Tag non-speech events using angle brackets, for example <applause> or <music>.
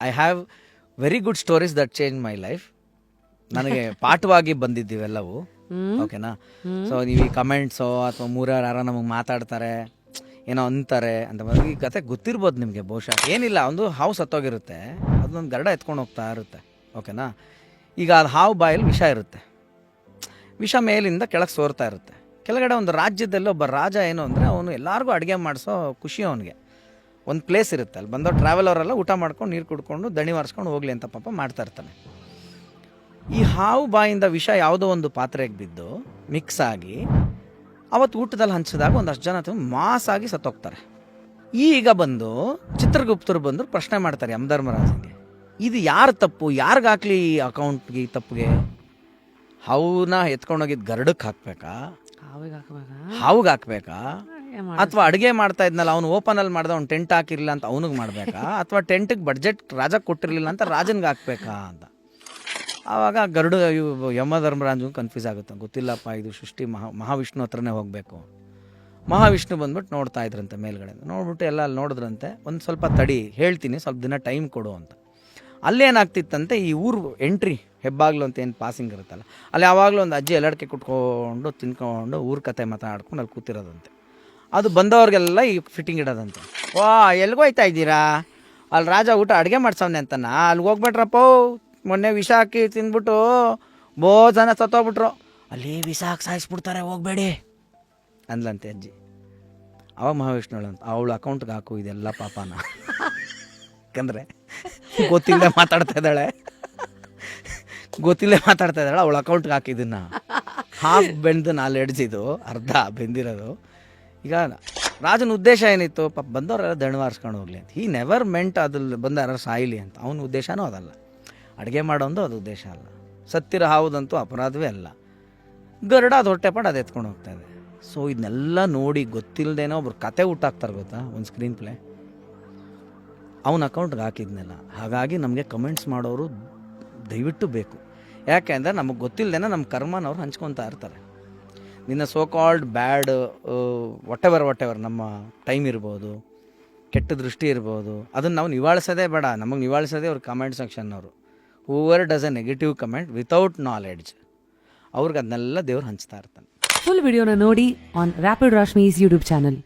I have very good stories that change my life ನನಗೆ <laughs> ಪಾಠವಾಗಿ ಬಂದಿದ್ದೀವೆಲ್ಲವೂ ಓಕೆನಾ so ನೀವು ಈ ಕಮೆಂಟ್ಸೋ ಅಥವಾ ಮೂರವ್ರು ಯಾರೋ ನಮಗೆ ಮಾತಾಡ್ತಾರೆ ಏನೋ ಅಂತಾರೆ ಅಂತ ಬಂದ್ರೆ ಈ ಕತೆ ಗೊತ್ತಿರ್ಬೋದು ನಿಮಗೆ ಬಹುಶಃ. ಏನಿಲ್ಲ ಒಂದು ಹಾವು ಸತ್ತೋಗಿರುತ್ತೆ ಅದನ್ನೊಂದು ಗರಡ ಎತ್ಕೊಂಡು ಹೋಗ್ತಾ ಇರುತ್ತೆ. ಓಕೆನಾ ಈಗ ಅದು ಹಾವು ಬಾಯಲ್ಲಿ ವಿಷ ಇರುತ್ತೆ. ವಿಷ ಮೇಲಿಂದ ಕೆಳಗೆ ಸೋರ್ತಾ ಇರುತ್ತೆ. ಕೆಳಗಡೆ ಒಂದು ರಾಜ್ಯದಲ್ಲಿ ಒಬ್ಬ ರಾಜ ಏನು ಅಂದರೆ ಅವನು ಎಲ್ಲರಿಗೂ ಅಡುಗೆ ಮಾಡಿಸೋ ಖುಷಿ ಅವನಿಗೆ. ಒಂದು ಪ್ಲೇಸ್ ಇರುತ್ತೆ. ಅಲ್ಲಿ ಬಂದೋ ಟ್ರಾವೆಲ್ ಅವರೆಲ್ಲ ಊಟ ಮಾಡ್ಕೊಂಡು ನೀರು ಕುಡ್ಕೊಂಡು ದಣಿ ಮಾರಿಸ್ಕೊಂಡು ಹೋಗ್ಲಿ ಅಂತ ಪಾಪ ಮಾಡ್ತಾ ಇರ್ತಾನೆ. ಈ ಹಾವು ಬಾಯಿಂದ ವಿಷ ಯಾವುದೋ ಒಂದು ಪಾತ್ರೆಗೆ ಬಿದ್ದು ಮಿಕ್ಸ್ ಆಗಿ ಅವತ್ತು ಊಟದಲ್ಲಿ ಹಂಚಿದಾಗ ಒಂದಷ್ಟು ಜನ ಮಾಸಾಗಿ ಸತ್ತೋಗ್ತಾರೆ. ಈಗ ಬಂದು ಚಿತ್ರಗುಪ್ತರು ಬಂದು ಪ್ರಶ್ನೆ ಮಾಡ್ತಾರೆ ಯಮಧರ್ಮರಾಜನಿಗೆ. ಇದು ಯಾರ ತಪ್ಪು? ಯಾರಿಗಾಕ್ಲಿ ಈ ಅಕೌಂಟ್ಗೆ ಈ ತಪ್ಪಿಗೆ? ಹಾವನ್ನ ಎತ್ಕೊಂಡೋಗಿದ್ದು ಗರಡಕ್ಕೆ ಹಾಕ್ಬೇಕಾ? ಹಾವಿಗೆ ಹಾಕ್ಬೇಕಾ? ಹಾವಿಗೆ ಹಾಕ್ಬೇಕಾ? ಅಥವಾ ಅಡುಗೆ ಮಾಡ್ತಾ ಇದ್ನಲ್ಲ, ಅವ್ನು ಓಪನ್ ಅಲ್ಲಿ ಮಾಡ್ದ, ಅವ್ನು ಟೆಂಟ್ ಹಾಕಿರ್ಲಿಲ್ಲ ಅಂತ ಅವನಿಗೆ ಮಾಡ್ಬೇಕಾ? ಅಥವಾ ಟೆಂಟಿಗೆ ಬಡ್ಜೆಟ್ ರಾಜ ಕೊಟ್ಟಿರಲಿಲ್ಲ ಅಂತ ರಾಜನ್ಗೆ ಹಾಕ್ಬೇಕಾ ಅಂತ? ಆವಾಗ ಗರುಡ ಇವು ಯಮಧರ್ಮರಾಜು ಕನ್ಫ್ಯೂಸ್ ಆಗುತ್ತೆ. ಗೊತ್ತಿಲ್ಲಪ್ಪ, ಇದು ಸೃಷ್ಟಿ ಮಹಾ, ಮಹಾವಿಷ್ಣು ಹತ್ರನೇ ಹೋಗಬೇಕು. ಮಹಾವಿಷ್ಣು ಬಂದ್ಬಿಟ್ಟು ನೋಡ್ತಾ ಇದ್ರಂತೆ ಮೇಲ್ಗಡೆ. ನೋಡ್ಬಿಟ್ಟು ಎಲ್ಲ ಅಲ್ಲಿ ನೋಡಿದ್ರಂತೆ, ಒಂದು ಸ್ವಲ್ಪ ತಡಿ, ಹೇಳ್ತೀನಿ, ಸ್ವಲ್ಪ ದಿನ ಟೈಮ್ ಕೊಡು ಅಂತ. ಅಲ್ಲೇನಾಗ್ತಿತ್ತಂತೆ ಈ ಊರು ಎಂಟ್ರಿ ಹೆಬ್ಬಾಗ್ಲು ಅಂತ ಏನು ಪಾಸಿಂಗ್ ಇರುತ್ತಲ್ಲ, ಅಲ್ಲಿ ಯಾವಾಗಲೂ ಒಂದು ಅಜ್ಜಿ ಎಲ್ಲಡಿಕೆ ಕುಟ್ಕೊಂಡು ತಿನ್ಕೊಂಡು, ಊರ ಕತೆ ಮಾತಾಡ್ಕೊಂಡು ಅಲ್ಲಿ ಕೂತಿರೋದಂತೆ. ಅದು ಬಂದವ್ರಿಗೆಲ್ಲ ಈ ಫಿಟ್ಟಿಂಗ್ ಇಡೋದಂತೆ. ವಾ ಎಲ್ಲಿಗೂ ಹೋಯ್ತಾ ಇದ್ದೀರಾ? ಅಲ್ಲಿ ರಾಜ ಊಟ ಅಡುಗೆ ಮಾಡ್ಸವ್ನೆ ಅಂತನ. ಅಲ್ಲಿಗೆ ಹೋಗ್ಬಿಟ್ರಪ್ಪ ಮೊನ್ನೆ ವಿಷ ಹಾಕಿ ತಿಂದ್ಬಿಟ್ಟು ಬೋ ಜನ ಸತ್ತೋಗ್ಬಿಟ್ರು. ಅಲ್ಲಿ ವಿಷ ಹಾಕಿ ಸಾಯಿಸ್ಬಿಡ್ತಾರೆ, ಹೋಗ್ಬೇಡಿ ಅಂದ್ಲಂತೆ ಅಜ್ಜಿ. ಅವ ಮಹಾವಿಷ್ಣುಳು ಅಂತ. ಅವಳು ಅಕೌಂಟ್ಗೆ ಹಾಕು, ಇದೆಲ್ಲ ಪಾಪನ. ಯಾಕಂದರೆ ಗೊತ್ತಿಲ್ಲದೆ ಮಾತಾಡ್ತಾ ಇದ್ದಾಳೆ. ಗೊತ್ತಿಲ್ಲದೆ ಮಾತಾಡ್ತಾ ಇದ್ದಾಳೆ, ಅವಳ ಅಕೌಂಟ್ಗೆ ಹಾಕಿದ್ದನ್ನ ಹಾಫ್ ಬೆಂದು ನಾಲ್ ಎಡ್ಜಿದು ಅರ್ಧ ಬೆಂದಿರೋದು. ಈಗ ರಾಜನ ಉದ್ದೇಶ ಏನಿತ್ತು? ಪಾಪ ಬಂದವರೆಲ್ಲ ದಣವಾರಿಸ್ಕೊಂಡು ಹೋಗ್ಲಿ ಅಂತ. ಈ ನೆವರ್ ಮೆಂಟ್ ಅದ್ರಲ್ಲಿ ಬಂದ ಸಾಯಿಲಿ ಅಂತ. ಅವನ ಉದ್ದೇಶನೂ ಅದಲ್ಲ. ಅಡುಗೆ ಮಾಡೋದು ಅದು ಉದ್ದೇಶ ಅಲ್ಲ. ಸತ್ತಿರ ಹಾವುದಂತೂ ಅಪರಾಧವೇ ಅಲ್ಲ. ಗರಡ ಅದು ಹೊಟ್ಟೆಪಾಡು ಅದು ಎತ್ಕೊಂಡು ಹೋಗ್ತಾ ಇದೆ. ಸೊ ಇದನ್ನೆಲ್ಲ ನೋಡಿ ಗೊತ್ತಿಲ್ಲದೇನೋ ಒಬ್ರು ಕತೆ ಹುಟ್ಟಾಕ್ತಾರೆ ಗೊತ್ತಾ? ಒಂದು ಸ್ಕ್ರೀನ್ ಪ್ಲೇ ಅವನ ಅಕೌಂಟ್ಗೆ ಹಾಕಿದ್ನಲ್ಲ. ಹಾಗಾಗಿ ನಮಗೆ ಕಮೆಂಟ್ಸ್ ಮಾಡೋರು ದಯವಿಟ್ಟು ಬೇಕು. ಯಾಕೆ ಅಂದರೆ ನಮಗೆ ಗೊತ್ತಿಲ್ಲದೇನೆ ನಮ್ಮ ಕರ್ಮನವ್ರು ಹಂಚ್ಕೊತಾ ಇರ್ತಾರೆ. ನಿನ್ನ so called bad whatever ನಮ್ಮ ಟೈಮ್ ಇರ್ಬೋದು, ಕೆಟ್ಟ ದೃಷ್ಟಿ ಇರ್ಬೋದು, ಅದನ್ನು ನಾವು ನಿವಾಳಿಸೋದೇ ಬೇಡ. ನಮಗೆ ನಿವಾಳಿಸೋದೇ ಅವ್ರ comment ಸೆಕ್ಷನ್ನವರು however does a negative comment without knowledge ಅವ್ರಿಗೆ ಅದನ್ನೆಲ್ಲ ದೇವ್ರು ಹಂಚ್ತಾ ಇರ್ತಾನೆ. ಫುಲ್ ವಿಡಿಯೋನ ನೋಡಿ on rapid Rashmi's YouTube channel